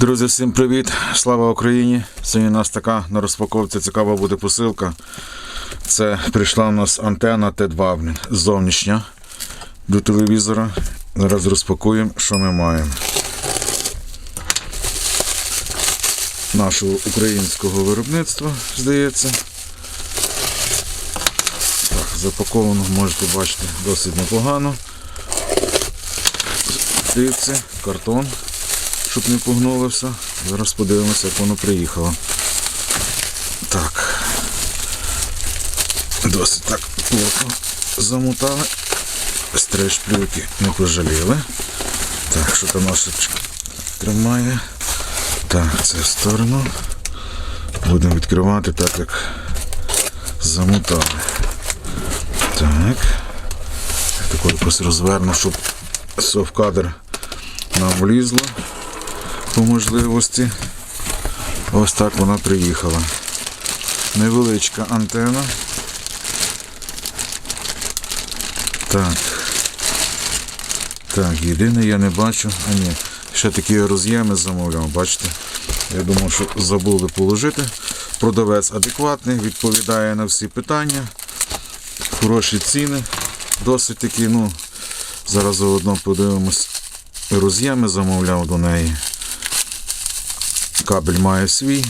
Друзі, всім привіт! Слава Україні! Сьогодні у нас така на розпаковці цікава буде посилка. Це прийшла у нас антенна Т2 зовнішня до телевізора. Зараз розпакуємо, що ми маємо. Нашого українського виробництва, здається. Так, запаковано, можете бачити, досить непогано. Дивіться, картон щоб не погнуло все. Зараз подивимося, як воно приїхало. Так. Досить так плотно замотали. Стриж плюки не пожаліли. Так, що там носочка тримає. Так, це в сторону. Будемо відкривати так, як замотали. Так. Тако якось розверну, щоб все в кадр нам влізло по можливості. Ось так вона приїхала. Невеличка антена. Так. Так, єдине я не бачу. А ні, ще такі роз'єми замовляв, бачите? Я думав, що забули положити. Продавець адекватний, відповідає на всі питання. Хороші ціни. Досить такі, ну, зараз заодно подивимось. Роз'єми замовляв до неї. Кабель має свій.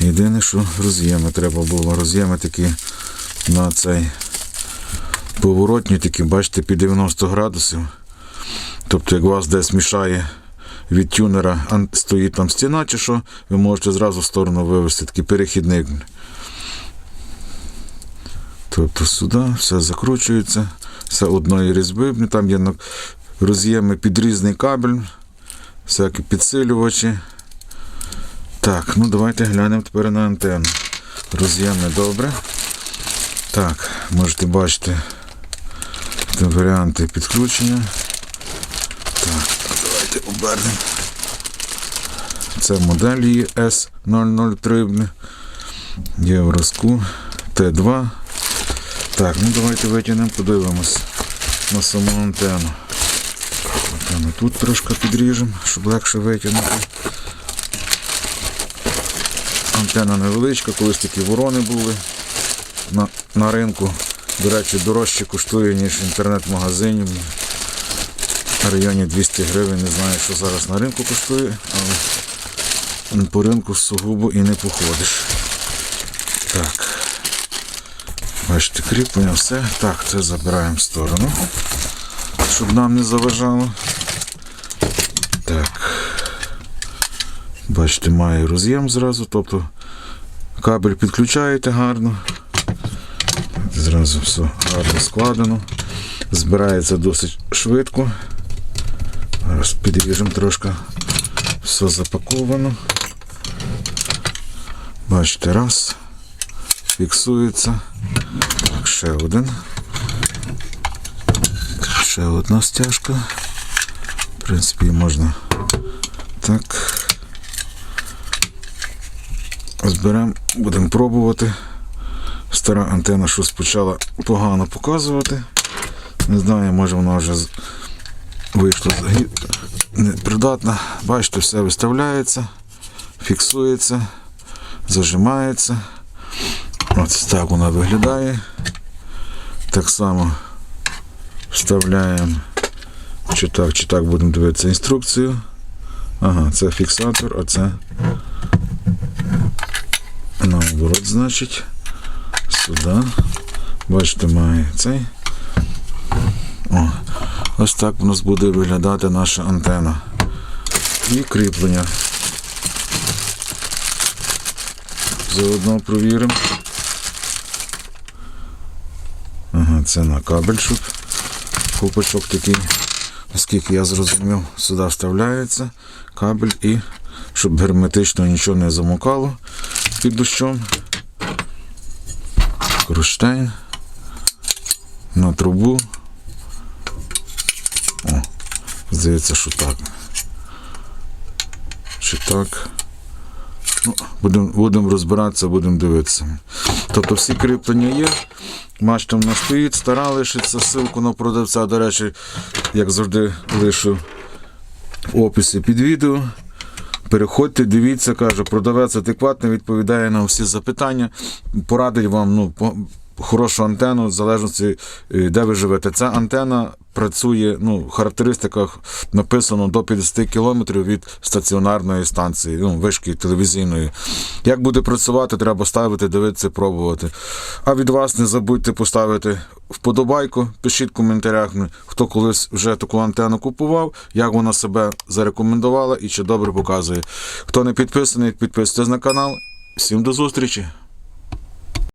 Єдине, що роз'єми треба було. Роз'єми такі на цей поворотні, такі, бачите, під 90 градусів. Тобто, як вас десь мішає від тюнера, ан- стоїть там стіна чи що, ви можете зразу в сторону вивести такий перехідник. Тобто сюди все закручується, все одної різьби. Там є роз'єми під різний кабель, всякі підсилювачі. Так, ну давайте глянемо тепер на антенну. Роз'ємне добре. Так, можете бачити варіанти підключення. Так, давайте обернемо. Це модель її S003 Євроску Т2. Так, ну давайте витягнемо, подивимось на саму антенну. Антенну тут трошки підріжемо, щоб легше витягнути. Антенна невеличка, колись такі ворони були на, на ринку. До речі, дорожче коштує, ніж інтернет-магазині. В районі 200 гривень, не знаю, що зараз на ринку коштує, але по ринку сугубо і не походиш. Так. Бачите, кріплення, все. Так, це забираємо в сторону, щоб нам не заважало. Так. Бачите, має роз'єм зразу, тобто кабель підключаєте гарно. Зразу все гарно складено. Збирається досить швидко. Зараз підріжемо трошки. Все запаковано. Бачите, раз. Фіксується. Так, ще один. Ще одна стяжка. В принципі, можна так. Зберемо, будемо пробувати. Стара антенна щось почала погано показувати. Не знаю, може вона вже вийшла непридатна. Бачите, все виставляється, фіксується, зажимається. Ось так вона виглядає. Так само вставляємо. Чи так, чи так будемо дивитися інструкцію. Ага, це фіксатор, а це наоборот, значить. Сюди. Бачите, має цей. О, ось так у нас буде виглядати наша антена. І кріплення. Заодно провіримо. Ага, це на кабель, щоб купочок такий, наскільки я зрозумів, сюди вставляється кабель і щоб герметично нічого не замокало під дощом. Кронштейн на трубу. О, здається, що так. Чи так. Ну, будемо будем розбиратися, будемо дивитися. Тобто всі кріплення є. Мачта в нас стоїть, стара лишиться, ссылку на продавця, до речі, як завжди, лишу в описі під відео. Переходьте, дивіться, каже, продавець адекватно відповідає на всі запитання, порадить вам ну, хорошу антенну, в залежності, е, де ви живете. Ця антена працює, ну, в характеристиках написано до 50 км від стаціонарної станції, ну, вишки телевізійної. Як буде працювати, треба ставити, дивитися, пробувати. А від вас не забудьте поставити вподобайку, пишіть в коментарях, ну, хто колись вже таку антенну купував, як вона себе зарекомендувала і чи добре показує. Хто не підписаний, підписуйтесь на канал. Всім до зустрічі!